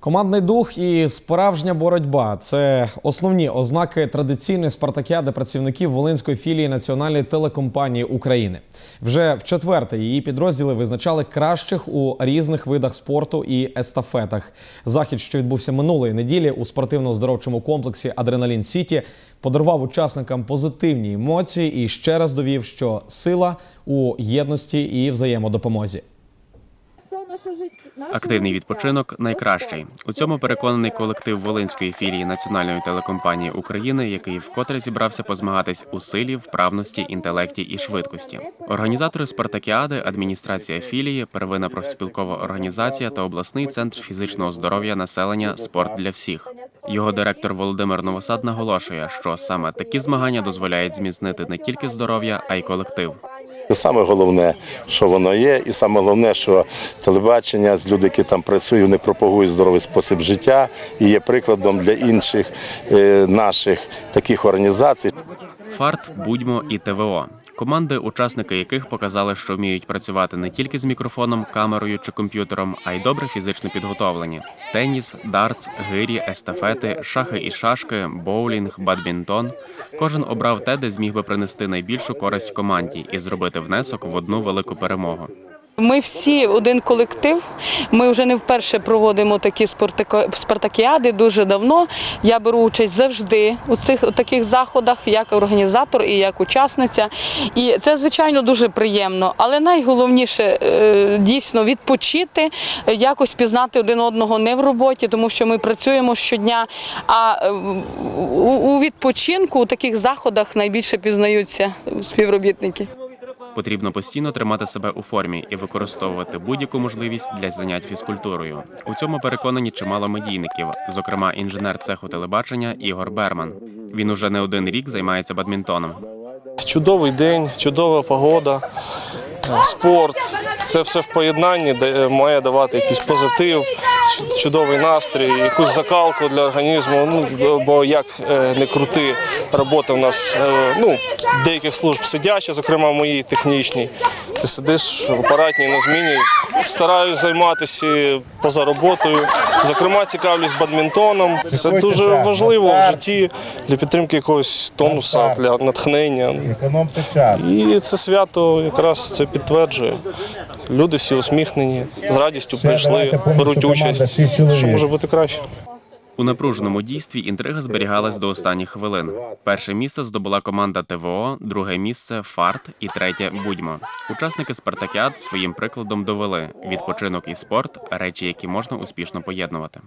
Командний дух і справжня боротьба це основні ознаки традиційної спартакіади працівників Волинської філії Національної телекомпанії України. Вже в четверте її підрозділи визначали кращих у різних видах спорту і естафетах. Захід, що відбувся минулої неділі у спортивно-здоровчому комплексі Адреналін Сіті, подарував учасникам позитивні емоції і ще раз довів, що сила у єдності і взаємодопомозі. Активний відпочинок найкращий. У цьому переконаний колектив Волинської філії Національної телекомпанії України, який вкотре зібрався позмагатись у силі, вправності, інтелекті і швидкості. Організатори спартакіади, адміністрація філії, первинна профспілкова організація та обласний центр фізичного здоров'я населення Спорт для всіх. Його директор Володимир Новосад наголошує, що саме такі змагання дозволяють зміцнити не тільки здоров'я, а й колектив. Саме головне, що воно є, і саме головне, що телебачення з люди, які там працюють, вони пропагують здоровий спосіб життя і є прикладом для інших е, наших таких організацій. Фарт, будьмо і ТВО. Команди, учасники яких показали, що вміють працювати не тільки з мікрофоном, камерою чи комп'ютером, а й добре фізично підготовлені. Теніс, дартс, гирі, естафети, шахи і шашки, боулінг, бадмінтон. Кожен обрав те, де зміг би принести найбільшу користь команді і зробити внесок в одну велику перемогу. Ми всі один колектив. Ми вже не вперше проводимо такі спартакіади дуже давно. Я беру участь завжди у цих у таких заходах, як організатор і як учасниця. І це звичайно дуже приємно. Але найголовніше е, дійсно відпочити, е, якось пізнати один одного не в роботі, тому що ми працюємо щодня. А е, у відпочинку у таких заходах найбільше пізнаються співробітники. Потрібно постійно тримати себе у формі і використовувати будь-яку можливість для занять фізкультурою. У цьому переконані чимало медійників, зокрема інженер цеху телебачення Ігор Берман. Він уже не один рік займається бадмінтоном. Чудовий день, чудова погода, е, спорт. Це все в поєднанні де- має давати якийсь позитив, чудовий настрій, якусь закалку для організму. Ну бо як е, не крути, робота в нас е, ну, деяких служб сидяча, зокрема моїй технічній. Ти сидиш в апаратній на зміні. Стараюсь займатися поза роботою. Зокрема, цікавлюсь бадмінтоном. Це дуже важливо в житті для підтримки якогось тонуса, для натхнення. І це свято якраз це підтверджує. Люди всі усміхнені, з радістю прийшли, беруть участь. Що може бути краще? У напруженому дійстві інтрига зберігалась до останніх хвилин. Перше місце здобула команда ТВО, друге місце Фарт і третє Будьмо. Учасники Спартакіад своїм прикладом довели відпочинок і спорт речі, які можна успішно поєднувати.